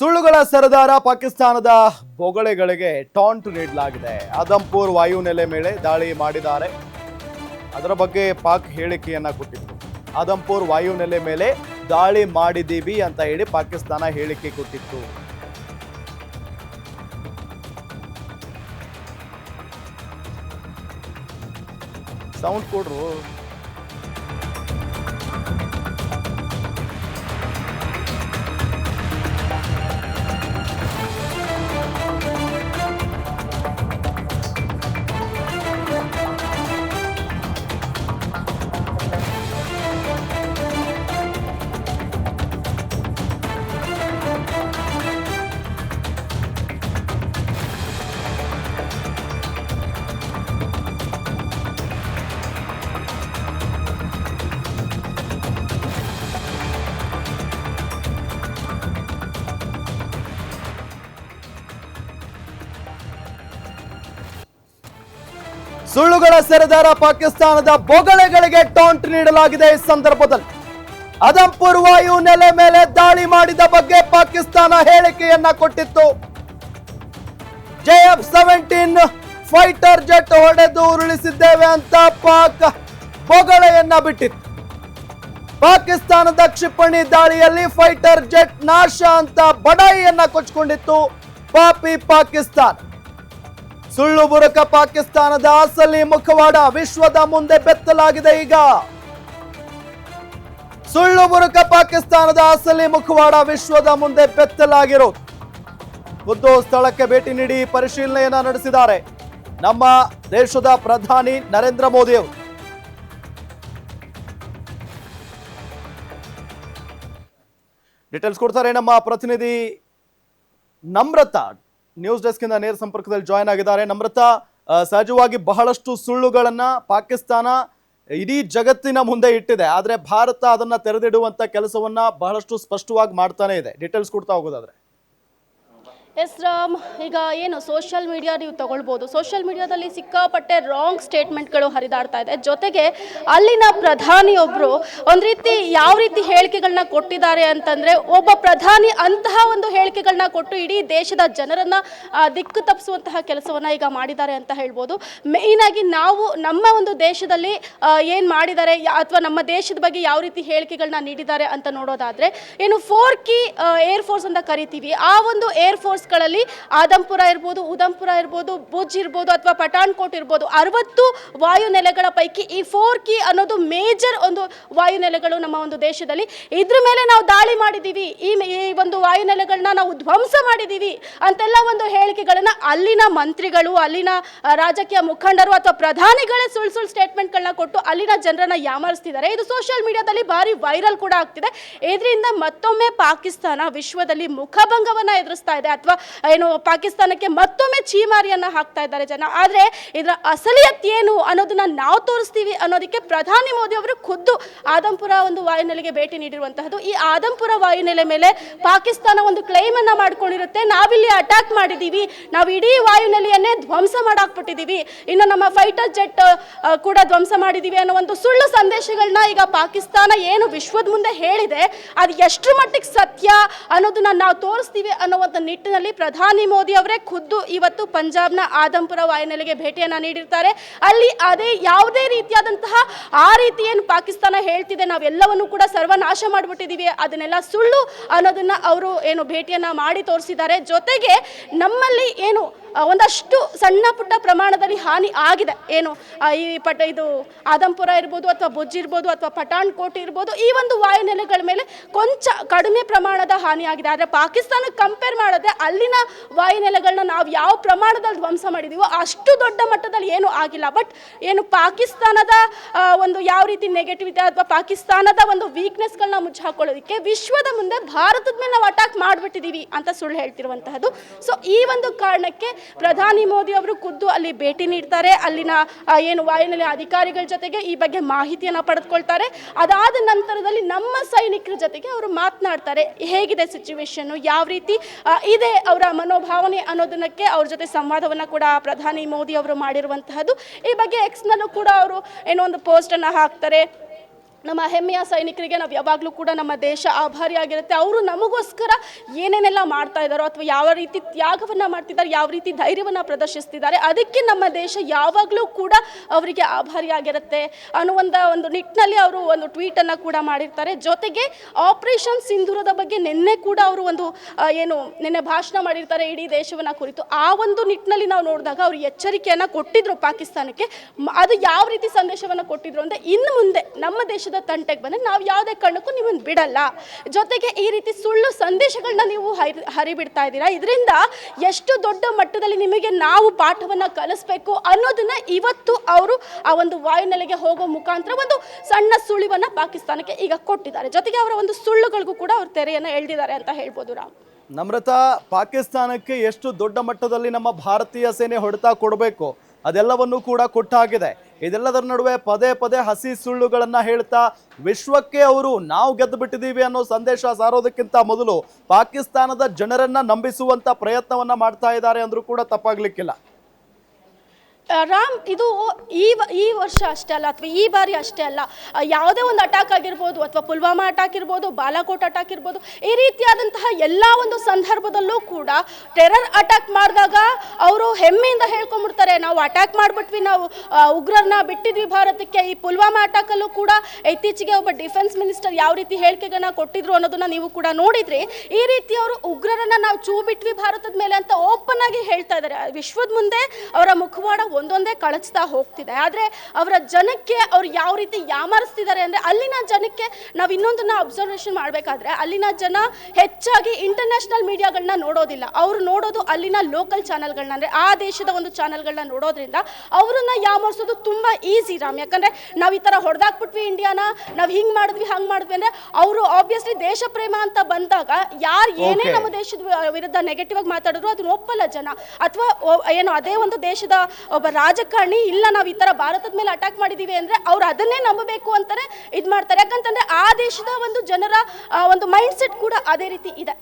ಸುಳ್ಳುಗಳ ಸರದಾರ ಪಾಕಿಸ್ತಾನದ ಬೊಗಳೆಗಳಿಗೆ ಟಾಂಟ್ ನೀಡಲಾಗಿದೆ. ಆದಂಪುರ್ ವಾಯುನೆಲೆ ಮೇಲೆ ದಾಳಿ ಮಾಡಿದ್ದಾರೆ. ಅದರ ಬಗ್ಗೆ ಪಾಕ್ ಹೇಳಿಕೆಯನ್ನ ಕೊಟ್ಟಿತ್ತು. ಆದಂಪುರ್ ವಾಯುನೆಲೆ ಮೇಲೆ ದಾಳಿ ಮಾಡಿದ್ದೀವಿ ಅಂತ ಹೇಳಿ ಪಾಕಿಸ್ತಾನ ಹೇಳಿಕೆ ಕೊಟ್ಟಿತ್ತು. ಸೌಂಡ್ ಕೊಡ್ರು. ಸುಳ್ಳುಗಳ ಸೆರೆದಾರ ಪಾಕಿಸ್ತಾನದ ಬೊಗಳೆಗಳಿಗೆ ಟಾಂಟ್ ನೀಡಲಾಗಿದೆ ಈ ಸಂದರ್ಭದಲ್ಲಿ. ವಾಯು ನೆಲೆ ಮೇಲೆ ದಾಳಿ ಮಾಡಿದ ಬಗ್ಗೆ ಪಾಕಿಸ್ತಾನ ಹೇಳಿಕೆಯನ್ನ ಕೊಟ್ಟಿತ್ತು. ಜೆಎಫ್ ಸೆವೆಂಟೀನ್ ಫೈಟರ್ ಜೆಟ್ ಹೊಡೆದು ಉರುಳಿಸಿದ್ದೇವೆ ಅಂತ ಪಾಕ್ ಬೊಗಳೆಯನ್ನ ಬಿಟ್ಟಿತ್ತು. ಪಾಕಿಸ್ತಾನದ ಕ್ಷಿಪಣಿ ದಾಳಿಯಲ್ಲಿ ಫೈಟರ್ ಜೆಟ್ ನಾಶ ಅಂತ ಬಡಾಯಿಯನ್ನ ಕೊಚ್ಚಿಕೊಂಡಿತ್ತು ಪಾಪಿ ಪಾಕಿಸ್ತಾನ. ಸುಳ್ಳು ಬುರುಕ ಪಾಕಿಸ್ತಾನದ ಅಸಲಿ ಮುಖವಾಡ ವಿಶ್ವದ ಮುಂದೆ ಬೆತ್ತಲಾಗಿದೆ ಈಗ. ಸುಳ್ಳು ಬುರುಕ ಪಾಕಿಸ್ತಾನದ ಅಸಲಿ ಮುಖವಾಡ ವಿಶ್ವದ ಮುಂದೆ ಬೆತ್ತಲಾಗಿರೋ. ಖುದ್ದು ಸ್ಥಳಕ್ಕೆ ಭೇಟಿ ನೀಡಿ ಪರಿಶೀಲನೆಯನ್ನ ನಡೆಸಿದ್ದಾರೆ. ನಮ್ಮ ದೇಶದ ಪ್ರಧಾನಿ ನರೇಂದ್ರ ಮೋದಿ ಅವರು. ಡೀಟೇಲ್ಸ್ ಕೊಡ್ತಾರೆ ನಮ್ಮ ಪ್ರತಿನಿಧಿ ನಮ್ರತಾ ನ್ಯೂಸ್ ಡೆಸ್ಕ್ ಇಂದ ನೇರ ಸಂಪರ್ಕದಲ್ಲಿ ಜಾಯ್ನ್ ಆಗಿದ್ದಾರೆ. ನಮ್ರತಾ ಸಹಜವಾಗಿ ಬಹಳಷ್ಟು ಸುಳ್ಳುಗಳನ್ನ ಪಾಕಿಸ್ತಾನ ಇಡೀ ಜಗತ್ತಿನ ಮುಂದೆ ಇಟ್ಟಿದೆ. ಆದ್ರೆ ಭಾರತ ಅದನ್ನ ತೆರೆದಿಡುವಂತ ಕೆಲಸವನ್ನ ಬಹಳಷ್ಟು ಸ್ಪಷ್ಟವಾಗಿ ಮಾಡ್ತಾನೆ ಇದೆ. ಡೀಟೇಲ್ಸ್ ಕೊಡ್ತಾ ಹೋಗೋದಾದ್ರೆ. ಎಸ್ ರಾಮ್ ಈಗ ಏನು ಸೋಷಿಯಲ್ ಮೀಡಿಯಾ ನೀವು ತಗೊಳ್ಬೋದು. ಸೋಷಿಯಲ್ ಮೀಡಿಯಾದಲ್ಲಿ ಸಿಕ್ಕಾಪಟ್ಟೆ ರಾಂಗ್ ಸ್ಟೇಟ್ಮೆಂಟ್ಗಳು ಹರಿದಾಡ್ತಾ ಇದೆ. ಜೊತೆಗೆ ಅಲ್ಲಿನ ಪ್ರಧಾನಿಯೊಬ್ಬರು ಒಂದು ರೀತಿ ಯಾವ ರೀತಿ ಹೇಳಿಕೆಗಳನ್ನ ಕೊಟ್ಟಿದ್ದಾರೆ ಅಂತಂದರೆ, ಒಬ್ಬ ಪ್ರಧಾನಿ ಅಂತಹ ಒಂದು ಹೇಳಿಕೆಗಳನ್ನ ಕೊಟ್ಟು ಇಡೀ ದೇಶದ ಜನರನ್ನು ದಿಕ್ಕು ತಪ್ಪಿಸುವಂತಹ ಕೆಲಸವನ್ನು ಈಗ ಮಾಡಿದ್ದಾರೆ ಅಂತ ಹೇಳ್ಬೋದು. ಮೇಯ್ನಾಗಿ ನಾವು ನಮ್ಮ ಒಂದು ದೇಶದಲ್ಲಿ ಏನು ಮಾಡಿದ್ದಾರೆ ಅಥವಾ ನಮ್ಮ ದೇಶದ ಬಗ್ಗೆ ಯಾವ ರೀತಿ ಹೇಳಿಕೆಗಳನ್ನ ನೀಡಿದ್ದಾರೆ ಅಂತ ನೋಡೋದಾದರೆ, ಏನು ಫೋರ್ ಕಿ ಏರ್ ಫೋರ್ಸ್ ಅಂತ ಕರಿತೀವಿ. ಆ ಒಂದು ಏರ್ ಫೋರ್ಸ್ಗಳಲ್ಲಿ ಆದಂಪುರ ಇರ್ಬೋದು, ಉದಂಪುರ ಇರ್ಬೋದು, ಭುಜ್ ಇರ್ಬೋದು ಅಥವಾ ಪಠಾಣ್ಕೋಟ್ ಇರ್ಬೋದು, ಅರವತ್ತು ವಾಯುನೆಲೆಗಳ ಪೈಕಿ ಈ ಫೋರ್ ಕಿ ಅನ್ನೋದು ಮೇಜರ್ ಒಂದು ವಾಯುನೆಲೆಗಳು ನಮ್ಮ ಒಂದು ದೇಶದಲ್ಲಿ. ಇದ್ರ ಮೇಲೆ ನಾವು ದಾಳಿ ಮಾಡಿದ್ದೀವಿ ಈ ಒಂದು ವಾಯುನೆಲೆಗಳನ್ನ ನಾವು ಧ್ವಂಸ ಮಾಡಿದ್ದೀವಿ ಅಂತೆಲ್ಲ ಒಂದು ಹೇಳಿಕೆಗಳನ್ನ ಅಲ್ಲಿನ ಮಂತ್ರಿಗಳು, ಅಲ್ಲಿನ ರಾಜಕೀಯ ಮುಖಂಡರು ಅಥವಾ ಪ್ರಧಾನಿಗಳೇ ಸುಳ್ಳು ಸುಳ್ಳು ಸ್ಟೇಟ್ಮೆಂಟ್ಗಳನ್ನ ಕೊಟ್ಟು ಅಲ್ಲಿನ ಜನರನ್ನ ಯಾಮರಿಸ್ತಿದ್ದಾರೆ. ಇದು ಸೋಷಿಯಲ್ ಮೀಡಿಯಾದಲ್ಲಿ ಭಾರಿ ವೈರಲ್ ಕೂಡ ಆಗ್ತಿದೆ. ಇದರಿಂದ ಮತ್ತೊಮ್ಮೆ ಪಾಕಿಸ್ತಾನ ವಿಶ್ವದಲ್ಲಿ ಮುಖಭಂಗವನ್ನ ಎದುರಿಸ್ತಾ ಇದೆ. ಅಥವಾ ಏನು, ಪಾಕಿಸ್ತಾನಕ್ಕೆ ಮತ್ತೊಮ್ಮೆ ಚೀಮಾರಿಯನ್ನು ಹಾಕ್ತಾ ಇದ್ದಾರೆ ಜನ. ಆದರೆ ಇದರ ಅಸಲಿಯತ್ ಏನು ಅನ್ನೋದನ್ನ ನಾವು ತೋರಿಸ್ತೀವಿ ಅನ್ನೋದಕ್ಕೆ ಪ್ರಧಾನಿ ಮೋದಿ ಅವರು ಖುದ್ದು ಆದಂಪುರ ಒಂದು ವಾಯುನೆಲೆಗೆ ಭೇಟಿ ನೀಡಿರುವಂತಹದ್ದು. ಈ ಆದಂಪುರ ವಾಯುನೆಲೆ ಮೇಲೆ ಪಾಕಿಸ್ತಾನ ಒಂದು ಕ್ಲೈಮ್ ಅನ್ನ ಮಾಡ್ಕೊಂಡಿರುತ್ತೆ. ನಾವಿಲ್ಲಿ ಅಟ್ಯಾಕ್ ಮಾಡಿದೀವಿ. ನಾವು ಇಡೀ ವಾಯುನೆಲೆಯನ್ನೇ ಧ್ವಂಸ ಮಾಡಾಕ್ಬಿಟ್ಟಿದೀವಿ. ಇನ್ನು ನಮ್ಮ ಫೈಟರ್ ಜೆಟ್ ಕೂಡ ಧ್ವಂಸ ಮಾಡಿದೀವಿ ಅನ್ನೋ ಒಂದು ಸುಳ್ಳು ಸಂದೇಶಗಳನ್ನ ಈಗ ಪಾಕಿಸ್ತಾನ ಏನು ವಿಶ್ವದ ಮುಂದೆ ಹೇಳಿದೆ. ಅದು ಎಷ್ಟು ಮಟ್ಟಿಗೆ ಸತ್ಯ ಅನ್ನೋದನ್ನ ನಾವು ತೋರಿಸ್ತೀವಿ ಅನ್ನೋ ಒಂದು ನಿಟ್ಟಿನಲ್ಲಿ ಪ್ರಧಾನಿ ಮೋದಿ ಅವರೇ ಖುದ್ದು ಇವತ್ತು ಪಂಜಾಬ್ನ ಆದಂಪುರ ವಾಯುನೆಲೆಗೆ ಭೇಟಿಯನ್ನು ನೀಡಿರ್ತಾರೆ. ಅಲ್ಲಿ ಅದೇ ಯಾವುದೇ ರೀತಿಯಾದಂತಹ ಆ ರೀತಿ ಏನು ಪಾಕಿಸ್ತಾನ ಹೇಳ್ತಿದೆ, ನಾವೆಲ್ಲವನ್ನು ಕೂಡ ಸರ್ವನಾಶ ಮಾಡಿಬಿಟ್ಟಿದೀವಿ, ಅದನ್ನೆಲ್ಲ ಸುಳ್ಳು ಅನ್ನೋದನ್ನ ಅವರು ಏನು ಭೇಟಿಯನ್ನ ಮಾಡಿ ತೋರಿಸಿದ್ದಾರೆ. ಜೊತೆಗೆ ನಮ್ಮಲ್ಲಿ ಏನು ಒಂದಷ್ಟು ಸಣ್ಣ ಪುಟ್ಟ ಪ್ರಮಾಣದಲ್ಲಿ ಹಾನಿ ಆಗಿದೆ. ಏನು ಈ ಪಟ, ಇದು ಆದಂಪುರ ಇರ್ಬೋದು ಅಥವಾ ಬುಜ್ ಇರ್ಬೋದು ಅಥವಾ ಪಠಾಣ್ ಕೋಟ್ ಇರ್ಬೋದು, ಈ ಒಂದು ವಾಯುನೆಲೆಗಳ ಮೇಲೆ ಕೊಂಚ ಕಡಿಮೆ ಪ್ರಮಾಣದ ಹಾನಿ ಆಗಿದೆ. ಆದರೆ ಪಾಕಿಸ್ತಾನಕ್ಕೆ ಕಂಪೇರ್ ಮಾಡಿದ್ರೆ ಅಲ್ಲಿನ ವಾಯುನೆಲೆಗಳನ್ನ ನಾವು ಯಾವ ಪ್ರಮಾಣದಲ್ಲಿ ಧ್ವಂಸ ಮಾಡಿದೀವೋ ಅಷ್ಟು ದೊಡ್ಡ ಮಟ್ಟದಲ್ಲಿ ಏನೂ ಆಗಿಲ್ಲ. ಬಟ್ ಏನು ಪಾಕಿಸ್ತಾನದ ಒಂದು ಯಾವ ರೀತಿ ನೆಗೆಟಿವಿಟಿ ಅಥವಾ ಪಾಕಿಸ್ತಾನದ ಒಂದು ವೀಕ್ನೆಸ್ಗಳನ್ನ ಮುಚ್ಚಿ ಹಾಕೊಳ್ಳೋದಕ್ಕೆ ವಿಶ್ವದ ಮುಂದೆ ಭಾರತದ ಮೇಲೆ ನಾವು ಅಟ್ಯಾಕ್ ಮಾಡಿಬಿಟ್ಟಿದ್ದೀವಿ ಅಂತ ಸುಳ್ಳು ಹೇಳ್ತಿರುವಂತಹದ್ದು. ಸೊ ಈ ಒಂದು ಕಾರಣಕ್ಕೆ ಪ್ರಧಾನಿ ಮೋದಿ ಅವರು ಖುದ್ದು ಅಲ್ಲಿ ಭೇಟಿ ನೀಡ್ತಾರೆ. ಅಲ್ಲಿನ ಏನು ವಾಯುನೆಲೆ ಅಧಿಕಾರಿಗಳ ಜೊತೆಗೆ ಈ ಬಗ್ಗೆ ಮಾಹಿತಿಯನ್ನು ಪಡೆದುಕೊಳ್ತಾರೆ. ಅದಾದ ನಂತರದಲ್ಲಿ ನಮ್ಮ ಸೈನಿಕರ ಜೊತೆಗೆ ಅವರು ಮಾತನಾಡ್ತಾರೆ. ಹೇಗಿದೆ ಸಿಚುವೇಶನ್ನು ಯಾವ ರೀತಿ ಇದೆ ಅವರ ಮನೋಭಾವನೆ ಅನ್ನೋದನ್ನಕ್ಕೆ ಅವ್ರ ಜೊತೆ ಸಂವಾದವನ್ನು ಕೂಡ ಪ್ರಧಾನಿ ಮೋದಿ ಅವರು ಮಾಡಿರುವಂತಹದ್ದು. ಈ ಬಗ್ಗೆ ಎಕ್ಸ್ನಲ್ಲೂ ಕೂಡ ಅವರು ಏನೋ ಒಂದು ಪೋಸ್ಟನ್ನು ಹಾಕ್ತಾರೆ. ನಮ್ಮ ಹೆಮ್ಮೆಯ ಸೈನಿಕರಿಗೆ ನಾವು ಯಾವಾಗಲೂ ಕೂಡ ನಮ್ಮ ದೇಶ ಆಭಾರಿಯಾಗಿರುತ್ತೆ. ಅವರು ನಮಗೋಸ್ಕರ ಏನೇನೆಲ್ಲ ಮಾಡ್ತಾ ಇದ್ದಾರೋ ಅಥವಾ ಯಾವ ರೀತಿ ತ್ಯಾಗವನ್ನು ಮಾಡ್ತಿದ್ದಾರೆ, ಯಾವ ರೀತಿ ಧೈರ್ಯವನ್ನು ಪ್ರದರ್ಶಿಸ್ತಿದ್ದಾರೆ, ಅದಕ್ಕೆ ನಮ್ಮ ದೇಶ ಯಾವಾಗಲೂ ಕೂಡ ಅವರಿಗೆ ಆಭಾರಿಯಾಗಿರುತ್ತೆ ಅನ್ನುವಂಥ ಒಂದು ನಿಟ್ಟಿನಲ್ಲಿ ಅವರು ಒಂದು ಟ್ವೀಟನ್ನು ಕೂಡ ಮಾಡಿರ್ತಾರೆ. ಜೊತೆಗೆ ಆಪರೇಷನ್ ಸಿಂಧೂರದ ಬಗ್ಗೆ ನಿನ್ನೆ ಕೂಡ ಅವರು ಒಂದು ಏನು ನಿನ್ನೆ ಭಾಷಣ ಮಾಡಿರ್ತಾರೆ ಇಡೀ ದೇಶವನ್ನು ಕುರಿತು. ಆ ಒಂದು ನಿಟ್ಟಿನಲ್ಲಿ ನಾವು ನೋಡಿದಾಗ ಅವರು ಎಚ್ಚರಿಕೆಯನ್ನು ಕೊಟ್ಟಿದ್ರು ಪಾಕಿಸ್ತಾನಕ್ಕೆ. ಅದು ಯಾವ ರೀತಿ ಸಂದೇಶವನ್ನು ಕೊಟ್ಟಿದ್ರು ಅಂದರೆ ಇನ್ನು ಮುಂದೆ ನಮ್ಮ ದೇಶದ ತಂಟೆಗೆ ಬಂದರೆ ನಾವು ಯಾವುದೇ ಕಾರಣಕ್ಕೂ ನಿಮ್ಮನ್ನು ಬಿಡಲ್ಲ. ಜೊತೆಗೆ ಈ ರೀತಿ ಸುಳ್ಳು ಸಂದೇಶಗಳನ್ನ ನೀವು ಹರಿ, ಹರಿಬಿಡ್ತಾ ಇದ್ದೀರಾ? ಇದರಿಂದ ಎಷ್ಟು ದೊಡ್ಡ ಮಟ್ಟದಲ್ಲಿ ನಿಮಗೆ ನಾವು ಪಾಠವನ್ನು ಕಲಿಸ್ಬೇಕು ಅನ್ನೋದನ್ನ ಇವತ್ತು ಅವರು ಆ ಒಂದು ವಾಯುನೆಲೆಗೆ ಹೋಗೋ ಮುಖಾಂತರ ಒಂದು ಸಣ್ಣ ಸುಳಿವನ್ನು ಪಾಕಿಸ್ತಾನಕ್ಕೆ ಈಗ ಕೊಟ್ಟಿದ್ದಾರೆ. ಜೊತೆಗೆ ಅವರ ಒಂದು ಸುಳ್ಳುಗಳಿಗೂ ಕೂಡ ಅವರು ತೆರೆಯನ್ನು ಎಳೆದಿದ್ದಾರೆ ಅಂತ ಹೇಳ್ಬೋದು ರಾಮ್. ನಮ್ರತಾ, ಪಾಕಿಸ್ತಾನಕ್ಕೆ ಎಷ್ಟು ದೊಡ್ಡ ಮಟ್ಟದಲ್ಲಿ ನಮ್ಮ ಭಾರತೀಯ ಸೇನೆ ಹೊಡೆತ ಕೊಡಬೇಕು ಅದೆಲ್ಲವನ್ನೂ ಕೂಡ ಕೊಟ್ಟಾಗಿದೆ. ಇದೆಲ್ಲದರ ನಡುವೆ ಪದೇ ಪದೇ ಹಸಿ ಸುಳ್ಳುಗಳನ್ನು ಹೇಳ್ತಾ ವಿಶ್ವಕ್ಕೆ ಅವರು ನಾವು ಗೆದ್ದು ಬಿಟ್ಟಿದ್ದೀವಿ ಅನ್ನೋ ಸಂದೇಶ ಸಾರೋದಕ್ಕಿಂತ ಮೊದಲು ಪಾಕಿಸ್ತಾನದ ಜನರನ್ನ ನಂಬಿಸುವಂತ ಪ್ರಯತ್ನವನ್ನ ಮಾಡ್ತಾ ಇದ್ದಾರೆ ಅಂದ್ರೂ ಕೂಡ ತಪ್ಪಾಗ್ಲಿಕ್ಕಿಲ್ಲ. ರಾಮ್, ಇದು ಈ ಈ ವರ್ಷ ಅಷ್ಟೇ ಅಲ್ಲ, ಅಥವಾ ಈ ಬಾರಿ ಅಷ್ಟೇ ಅಲ್ಲ. ಯಾವುದೇ ಒಂದು ಅಟ್ಯಾಕ್ ಆಗಿರ್ಬೋದು, ಅಥವಾ ಪುಲ್ವಾಮಾ ಅಟ್ಯಾಕ್ ಇರ್ಬೋದು, ಬಾಲಾಕೋಟ್ ಅಟ್ಯಾಕ್ ಇರ್ಬೋದು, ಈ ರೀತಿಯಾದಂತಹ ಎಲ್ಲ ಒಂದು ಸಂದರ್ಭದಲ್ಲೂ ಕೂಡ ಟೆರರ್ ಅಟ್ಯಾಕ್ ಮಾಡಿದಾಗ ಅವರು ಹೆಮ್ಮೆಯಿಂದ ಹೇಳ್ಕೊಂಡ್ಬಿಡ್ತಾರೆ, ನಾವು ಅಟ್ಯಾಕ್ ಮಾಡಿಬಿಟ್ವಿ, ನಾವು ಉಗ್ರರನ್ನ ಬಿಟ್ಟಿದ್ವಿ ಭಾರತಕ್ಕೆ. ಈ ಪುಲ್ವಾಮಾ ಅಟ್ಯಾಕಲ್ಲೂ ಕೂಡ ಇತ್ತೀಚೆಗೆ ಒಬ್ಬ ಡಿಫೆನ್ಸ್ ಮಿನಿಸ್ಟರ್ ಯಾವ ರೀತಿ ಹೇಳಿಕೆಗಳನ್ನ ಕೊಟ್ಟಿದ್ರು ಅನ್ನೋದನ್ನ ನೀವು ಕೂಡ ನೋಡಿದ್ರಿ, ಈ ರೀತಿ ಅವರು ಉಗ್ರರನ್ನ ನಾವು ಚೂ ಬಿಟ್ವಿ ಭಾರತದ ಮೇಲೆ ಅಂತ ಓಪನ್ ಆಗಿ ಹೇಳ್ತಾ ಇದ್ದಾರೆ. ವಿಶ್ವದ ಮುಂದೆ ಅವರ ಮುಖವಾಡ ಒಂದೊಂದೇ ಕಳಚ್ತಾ ಹೋಗ್ತಿದೆ. ಆದರೆ ಅವರ ಜನಕ್ಕೆ ಅವ್ರು ಯಾವ ರೀತಿ ಯಾಮಾರಿಸ್ತಿದ್ದಾರೆ ಅಂದರೆ ಅಲ್ಲಿನ ಜನಕ್ಕೆ ನಾವು ಇನ್ನೊಂದನ್ನು ಅಬ್ಸರ್ವೇಷನ್ ಮಾಡಬೇಕಾದ್ರೆ ಅಲ್ಲಿನ ಜನ ಹೆಚ್ಚಾಗಿ ಇಂಟರ್ನ್ಯಾಷನಲ್ ಮೀಡಿಯಾಗಳನ್ನ ನೋಡೋದಿಲ್ಲ. ಅವರು ನೋಡೋದು ಅಲ್ಲಿನ ಲೋಕಲ್ ಚಾನಲ್ಗಳನ್ನ ಅಂದರೆ ಆ ದೇಶದ ಒಂದು ಚಾನಲ್ಗಳನ್ನ ನೋಡೋದ್ರಿಂದ ಅವರನ್ನ ಯಾಮಾರಿಸೋದು ತುಂಬ ಈಸಿ ರಾಮ್. ಯಾಕಂದರೆ ನಾವು ಈ ಥರ ಹೊಡೆದಾಕ್ಬಿಟ್ವಿ ಇಂಡಿಯಾನ ನಾವು ಹಿಂಗೆ ಮಾಡಿದ್ವಿ ಹಂಗೆ ಮಾಡಿದ್ವಿ ಅಂದರೆ ಅವರು ಆಬ್ವಿಯಸ್ಲಿ ದೇಶ ಪ್ರೇಮ ಅಂತ ಬಂದಾಗ ಯಾರು ಏನೇ ನಮ್ಮ ದೇಶದ ವಿರುದ್ಧ ನೆಗೆಟಿವ್ ಆಗಿ ಮಾತಾಡಿದ್ರು ಅದನ್ನ ಒಪ್ಪಲ್ಲ ಜನ. ಅಥವಾ ಏನು ಅದೇ ಒಂದು ದೇಶದ ಒಬ್ಬ ರಾಜಕಾರಣಿ ಇಲ್ಲ, ನಾವು ಈ ಥರ ಭಾರತದ ಮೇಲೆ ಅಟ್ಯಾಕ್ ಮಾಡಿದೀವಿ ಅಂದ್ರೆ ಅವ್ರು ಅದನ್ನೇ ನಂಬಬೇಕು ಅಂತಲೇ ಇದು ಮಾಡ್ತಾರೆ. ಯಾಕಂತಂದ್ರೆ ಆ ದೇಶದ ಒಂದು ಜನರ ಒಂದು ಮೈಂಡ್ ಸೆಟ್ ಕೂಡ ಅದೇ ರೀತಿ ಇದೆ.